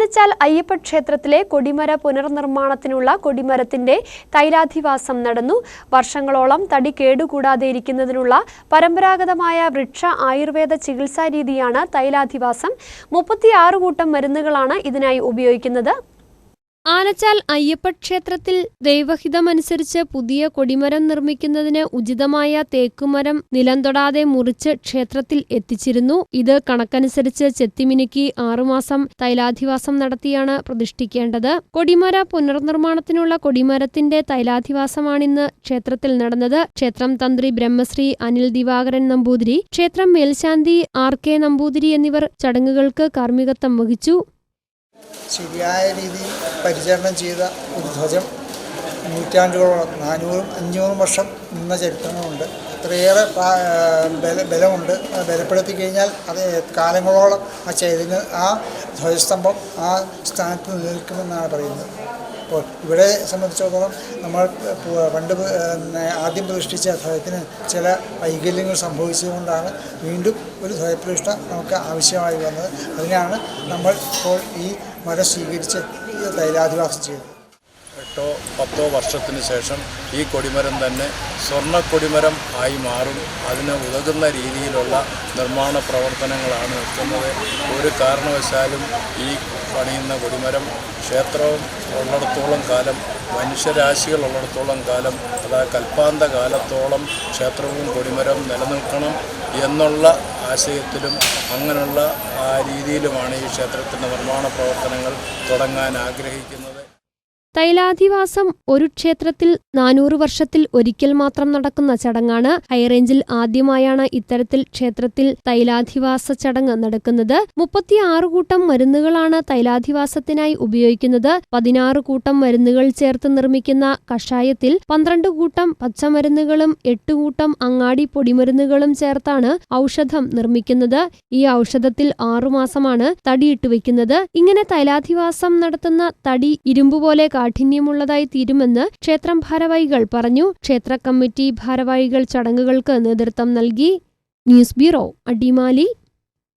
ആനച്ചാൽ അയ്യപ്പ ക്ഷേത്രത്തിലെ കൊടിമര പുനർനിർമ്മാണത്തിനുള്ള കൊടിമരത്തിന്റെ തൈലാധിവാസം നടന്നു. വർഷങ്ങളോളം തടി കേടുകൂടാതെ ഇരിക്കുന്നതിനുള്ള പരമ്പരാഗതമായ വൃക്ഷ ആയുർവേദ ചികിത്സാ രീതിയാണ് തൈലാധിവാസം. മുപ്പത്തിയാറ് കൂട്ടം മരുന്നുകളാണ് ഇതിനായി ഉപയോഗിക്കുന്നത്. ആനച്ചാൽ അയ്യപ്പ ക്ഷേത്രത്തിൽ ദൈവഹിതമനുസരിച്ച് പുതിയ കൊടിമരം നിർമ്മിക്കുന്നതിന് ഉചിതമായ തേക്കുമരം നിലം തൊടാതെ മുറിച്ച് ക്ഷേത്രത്തിൽ എത്തിച്ചിരുന്നു. ഇത് കണക്കനുസരിച്ച് ചെത്തിമിനുക്കി ആറുമാസം തൈലാധിവാസം നടത്തിയാണ് പ്രതിഷ്ഠിക്കേണ്ടത്. കൊടിമര പുനർനിർമ്മാണത്തിനുള്ള കൊടിമരത്തിന്റെ തൈലാധിവാസമാണിന്ന് ക്ഷേത്രത്തിൽ നടന്നത്. ക്ഷേത്രം തന്ത്രി ബ്രഹ്മശ്രീ അനിൽ ദിവാകരൻ നമ്പൂതിരി ക്ഷേത്രം മേൽശാന്തി ആർ കെ നമ്പൂതിരി എന്നിവർ ചടങ്ങുകൾക്ക് കാർമ്മികത്വം വഹിച്ചു. ശരിയായ രീതിയിൽ പരിചരണം ചെയ്ത ഒരു ധ്വജം നൂറ്റാണ്ടുകളോളം നാനൂറും അഞ്ഞൂറും വർഷം നിന്ന ചരിത്രങ്ങളുണ്ട്. അത്രയേറെ ബല ബലമുണ്ട്. ബലപ്പെടുത്തി കഴിഞ്ഞാൽ അത് കാലങ്ങളോളം ആ ചൈതന്യം ആ ധ്വജസ്തംഭം ആ സ്ഥാനത്ത് നിൽക്കുമെന്നാണ് പറയുന്നത്. അപ്പോൾ ഇവിടെ സംബന്ധിച്ചിടത്തോളം നമ്മൾ പണ്ട് ആദ്യം പ്രതിഷ്ഠിച്ച ധ്വജത്തിന് ചില വൈകല്യങ്ങൾ സംഭവിച്ചതുകൊണ്ടാണ് വീണ്ടും ഒരു ധ്വജപ്രതിഷ്ഠ നമുക്ക് ആവശ്യമായി വന്നത്. അതിനാണ് നമ്മൾ ഇപ്പോൾ ഈ മരം സ്വീകരിച്ച് തൈലാധിവാസം ചെയ്തത് എട്ടോ പത്തോ വർഷത്തിന് ശേഷം ഈ കൊടിമരം തന്നെ സ്വർണ കൊടിമരം ആയി മാറും. അതിന് ഉതകുന്ന രീതിയിലുള്ള നിർമ്മാണ പ്രവർത്തനങ്ങളാണ് നിൽക്കുന്നത്. ഒരു കാരണവശാലും ഈ പണിയുന്ന കൊടിമരം ക്ഷേത്രവും ഉള്ളിടത്തോളം കാലം മനുഷ്യരാശികൾ ഉള്ളിടത്തോളം കാലം അതായത് കൽപ്പാന്ത കാലത്തോളം ക്ഷേത്രവും കൊടിമരം നിലനിൽക്കണം എന്നുള്ള ആശയത്തിലും അങ്ങനെയുള്ള ആ രീതിയിലുമാണ് ഈ ക്ഷേത്രത്തിന്റെ നിർമ്മാണ പ്രവർത്തനങ്ങൾ തുടങ്ങാൻ ആഗ്രഹിക്കുന്നത്. തൈലാധിവാസം ഒരു ക്ഷേത്രത്തിൽ നാനൂറ് വർഷത്തിൽ ഒരിക്കൽ മാത്രം നടക്കുന്ന ചടങ്ങാണ്. ഹൈറേഞ്ചിൽ ആദ്യമായാണ് ഇത്തരത്തിൽ ക്ഷേത്രത്തിൽ തൈലാധിവാസ ചടങ്ങ് നടക്കുന്നത്. മുപ്പത്തിയാറ് കൂട്ടം മരുന്നുകളാണ് തൈലാധിവാസത്തിനായി ഉപയോഗിക്കുന്നത്. പതിനാറ് കൂട്ടം മരുന്നുകൾ ചേർത്ത് നിർമ്മിക്കുന്ന കഷായത്തിൽ പന്ത്രണ്ട് കൂട്ടം പച്ചമരുന്നുകളും എട്ട് കൂട്ടം അങ്ങാടി പൊടിമരുന്നുകളും ചേർത്താണ് ഔഷധം നിർമ്മിക്കുന്നത്. ഈ ഔഷധത്തിൽ ആറുമാസമാണ് തടിയിട്ട് വെക്കുന്നത്. ഇങ്ങനെ തൈലാധിവാസം നടത്തുന്ന തടി ഇരുമ്പുപോലെ കാഠിന്യമുള്ളതായി തീരുമെന്ന് ക്ഷേത്രം ഭാരവാഹികൾ പറഞ്ഞു. ക്ഷേത്ര കമ്മിറ്റി ഭാരവാഹികൾ ചടങ്ങുകൾക്ക് നേതൃത്വം നൽകി. News bureau Adimali.